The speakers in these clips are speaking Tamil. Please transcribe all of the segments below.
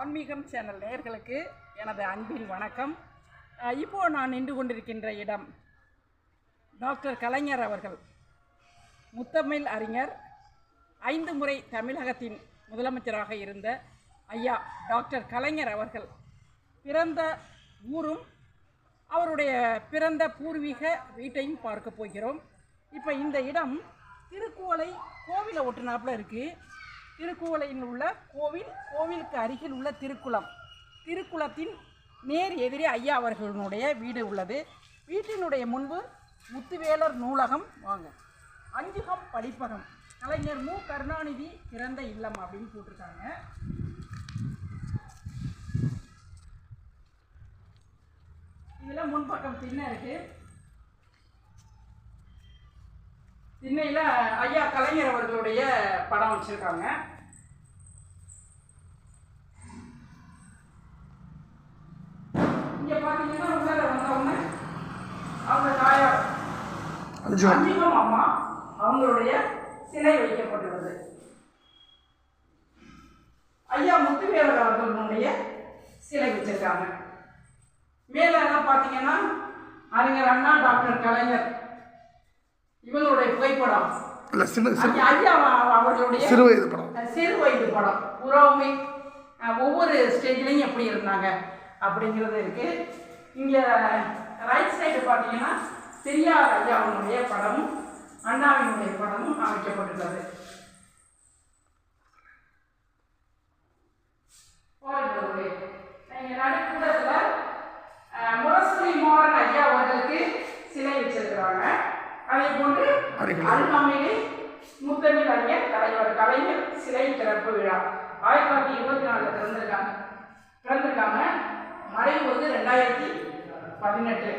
ஆன்மீகம் சேனல் நேர்களுக்கு எனது அன்பின் வணக்கம். இப்போது இப்போ நான் நின்று கொண்டிருக்கின்ற இடம் டாக்டர் கலைஞர் அவர்கள் முத்தமிழ் அறிஞர் ஐந்து முறை தமிழகத்தின் முதலமைச்சராக இருந்த ஐயா டாக்டர் கலைஞர் அவர்கள் பிறந்த ஊரும் அவருடைய பிறந்த பூர்வீக வீட்டையும் பார்க்க போகிறோம். இப்போ இந்த இடம் திருக்குவளை கோவிலை ஒட்டுனாப்பில் இருக்குது திருக்குவளையில் உள்ள கோவில் கோவிலுக்கு அருகில் உள்ள திருக்குளம். திருக்குளத்தின் நேர் எதிரே ஐயா அவர்களுடைய வீடு உள்ளது. வீட்டினுடைய முன்பு முத்துவேலர் நூலகம். வாங்க. அஞ்சுகம் படிப்பகம் கலைஞர் மு. கருணாநிதி பிறந்த இல்லம் அப்படின்னு போட்டிருக்காங்க. இதில் முன்பக்கம் திண்ணை இருக்கு. திண்ணையில் ஐயா கலைஞர் அவர்களுடைய படம் வச்சுருக்காங்க. இங்க பாத்தீங்கன்னா உள்ளார வந்தவங்க அவங்க தாயார் அஞ்சிகம் அம்மா அவங்களுடைய சிலை வைக்கப்பட்டுள்ளது. ஐயா முத்துவேலர் அவர்களுடைய சிலை வச்சிருக்காங்க. மேல எல்லாம் பார்த்தீங்கன்னா அறிஞர் அண்ணா டாக்டர் கலைஞர் இவங்களுடைய புகைப்படம். ஐயா ஐயா அவ- அவர்களுடைய சிறு வயது படம். சிறு வயது படம். உறவுமே ஒவ்வொரு ஸ்டேஜ்லையும் எப்படி இருந்தாங்க? அப்படிங்கிறது இருக்கு. இங்கே ரைட் சைடு பார்த்தீங்கன்னா பெரியார் ஐயாவினுடைய படமும் அண்ணாவினுடைய படமும் அமைக்கப்பட்டுள்ளது. நடுக்கூடத்தில் முரசொலி மோகன் ஐயா அவர்களுக்கு சிலை வச்சிருக்கிறாங்க. அதே போன்று. அருகாமையிலே முத்தமிழ் அறிஞர் தலைவர் கலைஞர் சிலை திறப்பு விழா. ஆயிரத்தி தொள்ளாயிரத்தி இருபத்தி நாலில் திறந்திருக்காங்க. திறந்திருக்காங்க. மறைவு வந்து ரெண்டாயிரத்தி பதினெட்டு.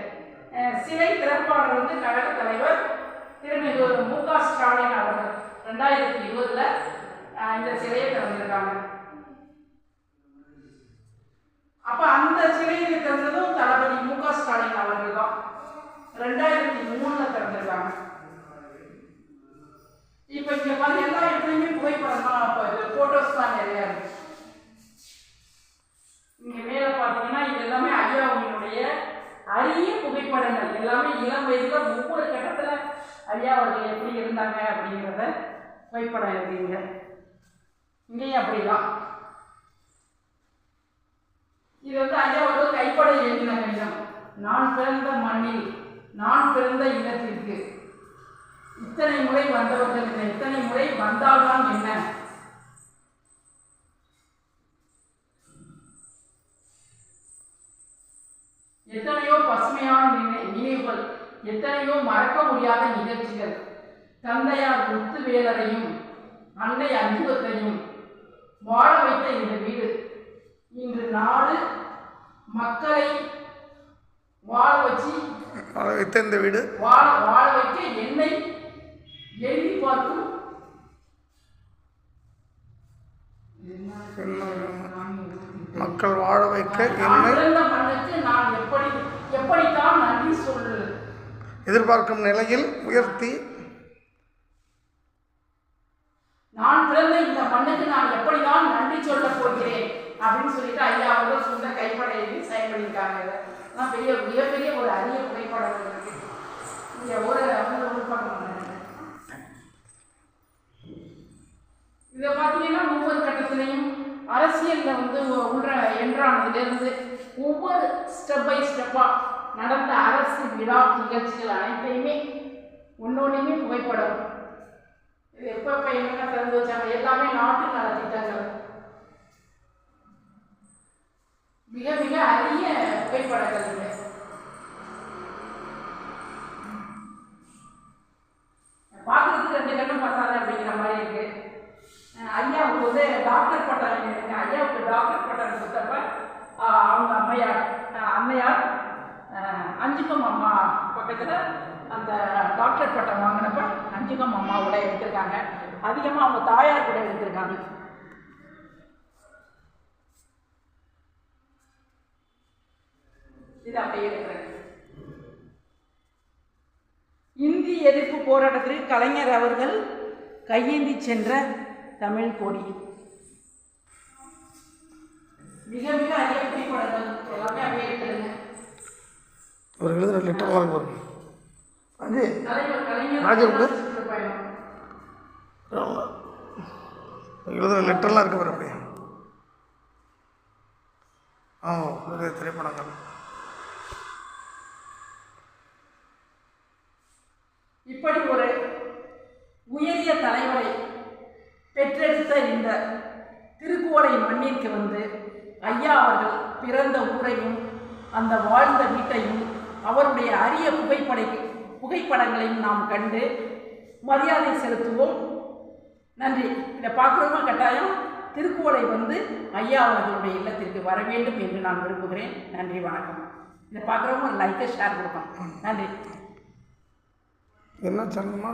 சிலை திறப்பாளர் வந்து கழக தலைவர் திருமிகு மு க ஸ்டாலின் அவர்கள் ரெண்டாயிரத்தி இருபதுல இந்த சிலையை திறந்திருக்காங்க. அப்ப அந்த சிலையை திறந்ததும் தளபதி மு க ஸ்டாலின் அவர்கள் தான். ரெண்டாயிரத்தி மூணுல திறந்திருக்காங்க. இப்ப இங்க பாருங்க எல்லா இடத்துலயுமே புகைப்படம் தான் அப்ப இது போட்டோஸ் தான் நிறைய இருக்கு இங்க மேல பாத்தீங்கன்னா இது எல்லாமே ஐயாவுடைய அரிய புகைப்படங்கள். எல்லாமே இளம் வயசுல ஒவ்வொரு கட்டத்துல ஐயா அவர்கள் எப்படி இருந்தாங்க அப்படிங்கிறத புகைப்படம் எழுதிங்க இங்கேயும் அப்படிதான். இது வந்து ஐயா அவர்கள் கைப்பட எழுதின கடிதம். நான் பிறந்த மண்ணில் நான் பிறந்த இல்லத்திற்கு இத்தனை முறை வந்தவர்கள் இத்தனை முறை வந்தால்தான் என்ன எத்தனையோ பசுமையான நினை- நினைவுகள் எத்தனையோ மறக்க முடியாத நிகழ்ச்சிகள். தந்தையார் முத்துவேலரையும் அன்னை அஞ்சுகத்தையும் வாழ வைத்த இந்த வீடு. இன்று நாடு மக்களை வாழ வச்சு அதை வைத்த இந்த வீடு. வாழ வாழ வைக்க என்னை எழுதி பார்க்கும். மக்கள் வாழ வைக்க நான் என்னை நான் எப்படி எப்படித்தான் நன்றி சொல்றது எதிர்பார்க்கும் நிலையில் உயர்த்தி நான் பிறந்த இந்த மண்ணுக்கு நான் எப்படிதான் நன்றி சொல்ல போகிறேன் அப்படின்னு சொல்லிட்டு ஐயா அவர்கள் சொந்த கைப்பட எழுதி சைன் பண்ணியிருக்காங்க இதை. பெரிய மிகப்பெரிய ஒரு அரிய புகைப்படம் இருக்கு ஒரு வந்து ஒரு பக்கம் இதை பார்த்தீங்கன்னா ஒவ்வொரு கட்டத்துலையும் அரசியலில் வந்து உள்ள என்றானதுலேருந்து ஒவ்வொரு ஸ்டெப் பை ஸ்டெப்பாக நடந்த அரசு விழா நிகழ்ச்சிகள் அனைத்தையுமே ஒன்னொன்றுமே புகைப்படம். இது எப்போ எப்போ என்னென்ன திறந்து வச்சாங்க. எல்லாமே நாட்டு நலத்திட்டங்கள் மிக மிக அரிய புகைப்படங்கள் இங்க. பார்க்கறதுக்கு ரெண்டு கண்ணும் பத்தாது அப்படிங்கிற மாதிரி இருக்கு. ஐயாவுக்கு வந்து டாக்டர் பட்டம் ஐயாவுக்கு டாக்டர் பட்டம் கொடுத்தப்ப அவங்க அம்மையார் அம்மையார் அஞ்சுகம் அம்மா பக்கத்தில் அந்த டாக்டர் பட்டம் வாங்கினப்ப அஞ்சுகம் அம்மாவோட எடுத்திருக்காங்க. அதிகமாக அவங்க தாயார் கூட எடுத்திருக்காங்க. இது அப்படியே இருக்கிறேன் இந்தி எதிர்ப்பு போராட்டத்தில் கலைஞர் அவர்கள் கையேந்தி சென்ற தமிழ் கொடி. மிக மிக அரிய புகைப்படங்கள் எல்லாமே அப்படியே இருக்குதுங்க ஒரு இருக்கு பாருங்க ராஜகுரு? சுற்றுப்பயணம் எழுதுகிற லெட்டர்லாம் இருக்கு பாரு அப்படியே. ஆ திரைப்படங்கள். இப்படி ஒரு உயரிய தலைவரை பெற்றெடுத்த இந்த திருக்குவளை மண்ணிற்கு வந்து ஐயா அவர்கள் பிறந்த ஊரையும் அந்த வாழ்ந்த வீட்டையும் அவருடைய அரிய புகைப்படை புகைப்படங்களையும் நாம் கண்டு மரியாதை செலுத்துவோம். நன்றி. இதை பார்க்குறவங்க கட்டாயம் திருக்குவளை வந்து ஐயா அவர்களுடைய இல்லத்திற்கு வர வேண்டும் என்று நான் விரும்புகிறேன். நன்றி வணக்கம். இதை பார்க்குறவங்க லைக்கை ஷேர் கொடுக்கணும். நன்றி. என்ன சேனல்மா